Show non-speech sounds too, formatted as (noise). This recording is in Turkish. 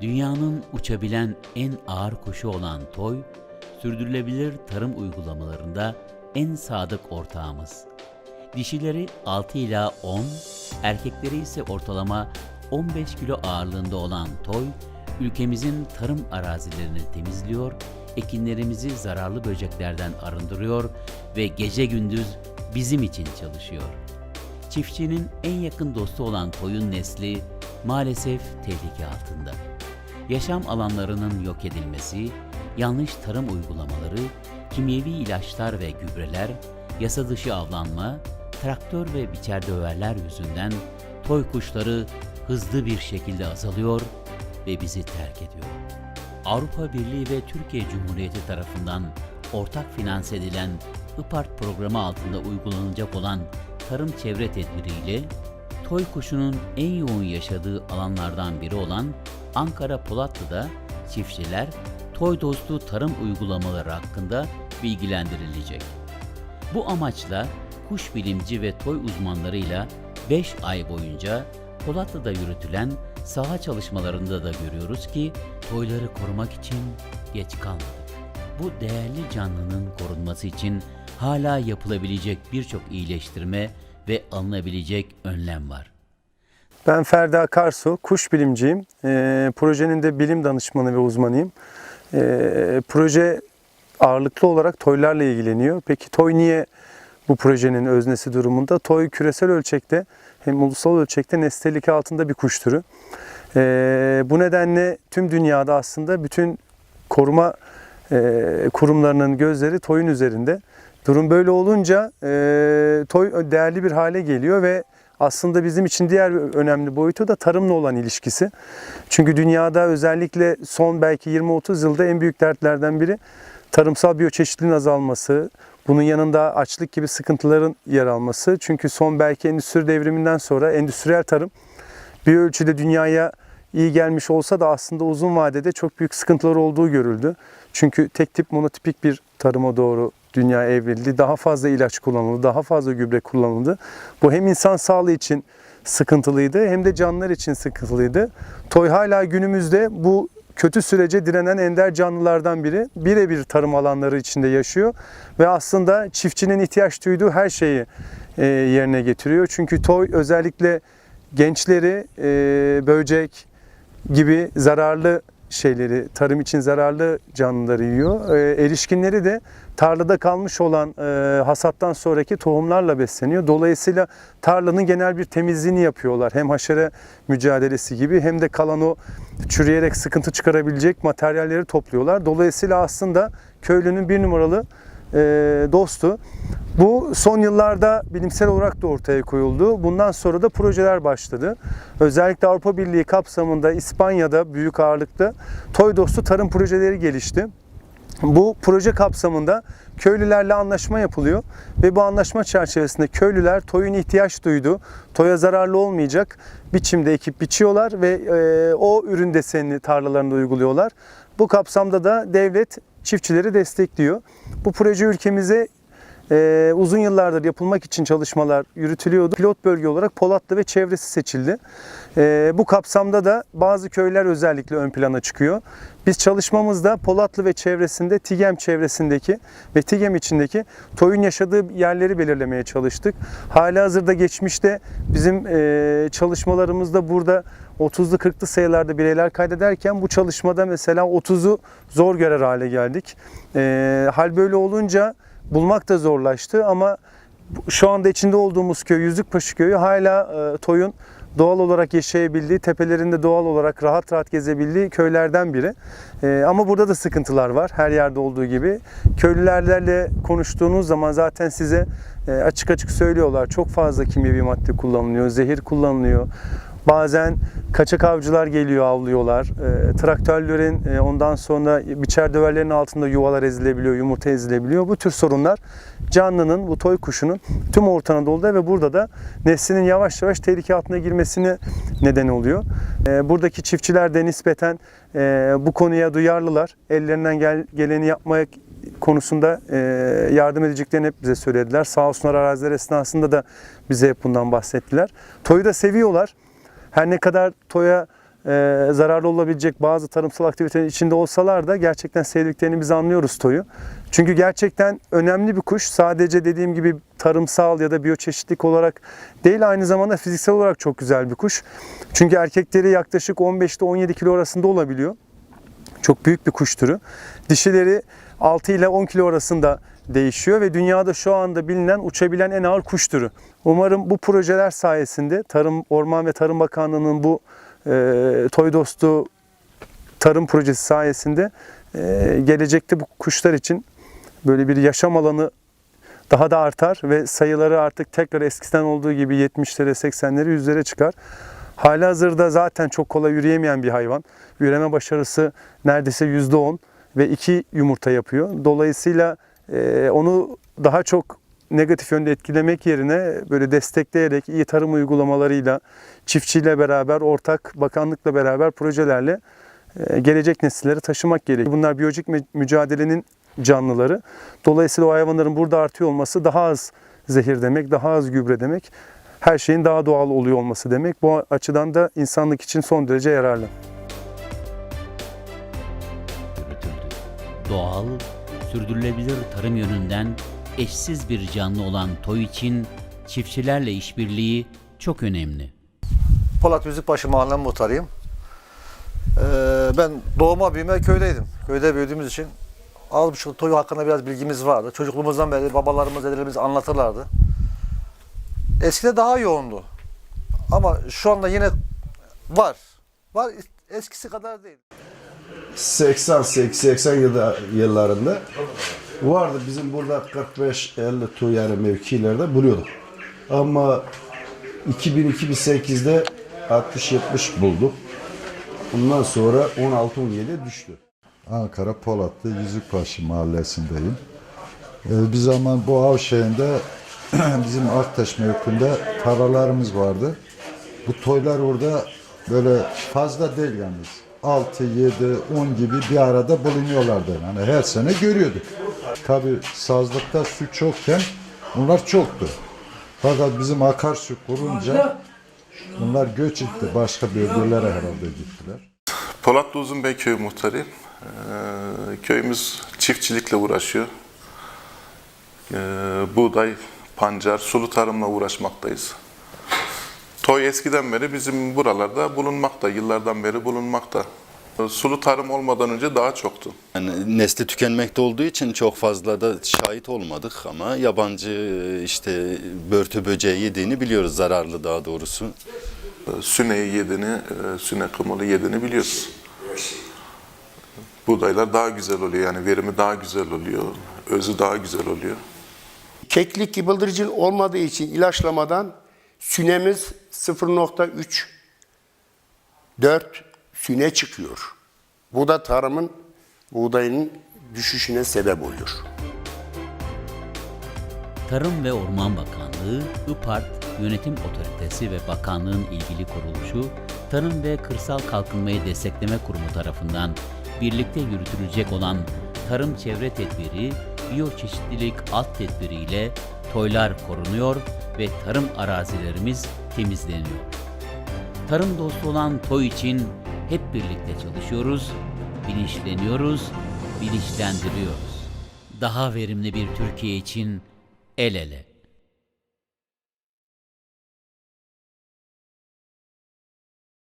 Dünyanın uçabilen en ağır kuşu olan toy, sürdürülebilir tarım uygulamalarında en sadık ortağımız. Dişileri 6 ila 10, erkekleri ise ortalama 15 kilo ağırlığında olan toy, ülkemizin tarım arazilerini temizliyor, ekinlerimizi zararlı böceklerden arındırıyor ve gece gündüz bizim için çalışıyor. Çiftçinin en yakın dostu olan koyun nesli maalesef tehlike altında. Yaşam alanlarının yok edilmesi, yanlış tarım uygulamaları, kimyevi ilaçlar ve gübreler, yasa dışı avlanma, traktör ve biçer döverler yüzünden toy kuşları hızlı bir şekilde azalıyor ve bizi terk ediyor. Avrupa Birliği ve Türkiye Cumhuriyeti tarafından ortak finanse edilen IPART programı altında uygulanacak olan tarım çevre tedbiriyle toy kuşunun en yoğun yaşadığı alanlardan biri olan Ankara Polatlı'da çiftçiler toy dostu tarım uygulamaları hakkında bilgilendirilecek. Bu amaçla kuş bilimci ve toy uzmanlarıyla 5 ay boyunca Polatlı'da yürütülen saha çalışmalarında da görüyoruz ki toyları korumak için geç kalmadık. Bu değerli canlının korunması için hala yapılabilecek birçok iyileştirme ve alınabilecek önlem var. Ben Ferda Akarsu, kuş bilimciyim. Ee, projenin de bilim danışmanı ve uzmanıyım. Ee, proje ağırlıklı olarak toylarla ilgileniyor. Peki toy niye bu projenin öznesi durumunda? Toy küresel ölçekte hem ulusal ölçekte nesnelik altında bir kuş türü. Ee, bu nedenle tüm dünyada aslında bütün koruma e, kurumlarının gözleri toyun üzerinde. Durum böyle olunca e, toy değerli bir hale geliyor ve aslında bizim için diğer önemli boyutu da tarımla olan ilişkisi. Çünkü dünyada özellikle son belki 20-30 yılda en büyük dertlerden biri tarımsal biyoçeşitliliğin azalması, bunun yanında açlık gibi sıkıntıların yer alması. Çünkü son belki endüstri devriminden sonra endüstriyel tarım bir ölçüde dünyaya iyi gelmiş olsa da aslında uzun vadede çok büyük sıkıntılar olduğu görüldü. Çünkü tek tip monotipik bir tarıma doğru dünya evrildi. Daha fazla ilaç kullanıldı, daha fazla gübre kullanıldı. Bu hem insan sağlığı için sıkıntılıydı hem de canlılar için sıkıntılıydı. Toy hala günümüzde bu kötü sürece direnen ender canlılardan biri. Birebir tarım alanları içinde yaşıyor ve aslında çiftçinin ihtiyaç duyduğu her şeyi e, yerine getiriyor. Çünkü toy özellikle gençleri e, böcek gibi zararlı şeyleri, tarım için zararlı canlıları yiyor. E, erişkinleri de tarlada kalmış olan e, hasattan sonraki tohumlarla besleniyor. Dolayısıyla tarlanın genel bir temizliğini yapıyorlar. Hem haşere mücadelesi gibi hem de kalan o çürüyerek sıkıntı çıkarabilecek materyalleri topluyorlar. Dolayısıyla aslında köylünün bir numaralı dostu. Bu son yıllarda bilimsel olarak da ortaya koyuldu. Bundan sonra da projeler başladı. Özellikle Avrupa Birliği kapsamında İspanya'da büyük ağırlıkta toy dostu tarım projeleri gelişti. Bu proje kapsamında köylülerle anlaşma yapılıyor ve bu anlaşma çerçevesinde köylüler toyun ihtiyaç duyduğu, toya zararlı olmayacak biçimde ekip biçiyorlar ve e, o ürün desenini tarlalarında uyguluyorlar. Bu kapsamda da devlet çiftçileri destekliyor. Bu proje ülkemize ee, uzun yıllardır yapılmak için çalışmalar yürütülüyordu. Pilot bölge olarak Polatlı ve çevresi seçildi. Ee, bu kapsamda da bazı köyler özellikle ön plana çıkıyor. Biz çalışmamızda Polatlı ve çevresinde Tigem çevresindeki ve Tigem içindeki toyun yaşadığı yerleri belirlemeye çalıştık. Hala hazırda geçmişte bizim e, çalışmalarımızda burada 30'lu 40'lı sayılarda bireyler kaydederken bu çalışmada mesela 30'u zor görer hale geldik. E, hal böyle olunca bulmak da zorlaştı ama şu anda içinde olduğumuz köy Yüzükpaşı köyü hala e, toyun doğal olarak yaşayabildiği, tepelerinde doğal olarak rahat rahat gezebildiği köylerden biri. E, ama burada da sıkıntılar var her yerde olduğu gibi. Köylülerle konuştuğunuz zaman zaten size e, açık açık söylüyorlar. Çok fazla kimyevi madde kullanılıyor, zehir kullanılıyor. Bazen kaçak avcılar geliyor avlıyorlar. E, traktörlerin e, ondan sonra biçer döverlerin altında yuvalar ezilebiliyor, yumurta ezilebiliyor. Bu tür sorunlar canlının, bu toy kuşunun tüm Orta Anadolu'da ve burada da neslinin yavaş yavaş tehlike altına girmesini neden oluyor. E, buradaki çiftçiler de nispeten e, bu konuya duyarlılar. Ellerinden gel, geleni yapmaya konusunda e, yardım edeceklerini hep bize söylediler. Sağ olsunlar araziler esnasında da bize hep bundan bahsettiler. Toyu da seviyorlar. Her ne kadar toya e, zararlı olabilecek bazı tarımsal aktivitelerin içinde olsalar da gerçekten sevdiklerini biz anlıyoruz toyu. Çünkü gerçekten önemli bir kuş. Sadece dediğim gibi tarımsal ya da biyoçeşitlik olarak değil aynı zamanda fiziksel olarak çok güzel bir kuş. Çünkü erkekleri yaklaşık 15 ile 17 kilo arasında olabiliyor. Çok büyük bir kuş türü. Dişileri 6 ile 10 kilo arasında değişiyor ve dünyada şu anda bilinen uçabilen en ağır kuş türü. Umarım bu projeler sayesinde Tarım Orman ve Tarım Bakanlığı'nın bu e, Toy Dostu tarım projesi sayesinde e, gelecekte bu kuşlar için böyle bir yaşam alanı daha da artar ve sayıları artık tekrar eskiden olduğu gibi 70'lere, 80'lere, 100'lere çıkar. Halihazırda zaten çok kolay yürüyemeyen bir hayvan. Üreme başarısı neredeyse %10 ve iki yumurta yapıyor. Dolayısıyla e, onu daha çok negatif yönde etkilemek yerine böyle destekleyerek iyi tarım uygulamalarıyla, çiftçiyle beraber, ortak bakanlıkla beraber projelerle e, gelecek nesilleri taşımak gerekiyor. Bunlar biyolojik mü- mücadelenin canlıları. Dolayısıyla o hayvanların burada artıyor olması daha az zehir demek, daha az gübre demek. Her şeyin daha doğal oluyor olması demek. Bu açıdan da insanlık için son derece yararlı. Doğal, sürdürülebilir tarım yönünden eşsiz bir canlı olan toy için çiftçilerle işbirliği çok önemli. Polat Yüzükbaşı Mahalle muhtarıyım. Ee, ben doğma büyüme köydeydim. Köyde büyüdüğümüz için az buçuk toy hakkında biraz bilgimiz vardı. Çocukluğumuzdan beri babalarımız, dedelerimiz anlatırlardı. Eskide daha yoğundu. Ama şu anda yine var. Var eskisi kadar değil. 80-80 yılda, yıllarında vardı. Bizim burada 45-50 tu yani mevkilerde buluyorduk. Ama 2000-2008'de 60-70 bulduk. Ondan sonra 16-17 düştü. Ankara Polatlı Yüzükbaşı mahallesindeyim. Ee, bir zaman bu Avşehir'de (clears throat) bizim Aktaş mevkinde taralarımız vardı. Bu toylar orada böyle fazla değil yalnız. 6, 7, 10 gibi bir arada bulunuyorlardı. Yani her sene görüyorduk. Tabi sazlıkta su çokken bunlar çoktu. Fakat bizim akarsu kurunca bunlar göç etti. Başka bölgelere herhalde gittiler. Polatlı Uzunbey Köyü muhtarıyım. Ee, köyümüz çiftçilikle uğraşıyor. Ee, buğday, pancar, sulu tarımla uğraşmaktayız. Toy eskiden beri bizim buralarda bulunmakta, yıllardan beri bulunmakta. Sulu tarım olmadan önce daha çoktu. Yani nesli tükenmekte olduğu için çok fazla da şahit olmadık ama yabancı işte börtü böceği yediğini biliyoruz zararlı daha doğrusu. Süneyi yediğini, e, süne kımılı yediğini biliyoruz. Buğdaylar daha güzel oluyor yani verimi daha güzel oluyor, özü daha güzel oluyor. Keklik gibi olmadığı için ilaçlamadan sünemiz 0.3 4 süne çıkıyor. Bu da tarımın buğdayının düşüşüne sebep oluyor. Tarım ve Orman Bakanlığı, IPART Yönetim Otoritesi ve bakanlığın ilgili kuruluşu, Tarım ve Kırsal Kalkınmayı Destekleme Kurumu tarafından birlikte yürütülecek olan Tarım Çevre Tedbiri, Biyoçeşitlilik Alt Tedbiri ile toylar korunuyor ve tarım arazilerimiz temizleniyor. Tarım dostu olan toy için hep birlikte çalışıyoruz, bilinçleniyoruz, bilinçlendiriyoruz. Daha verimli bir Türkiye için el ele.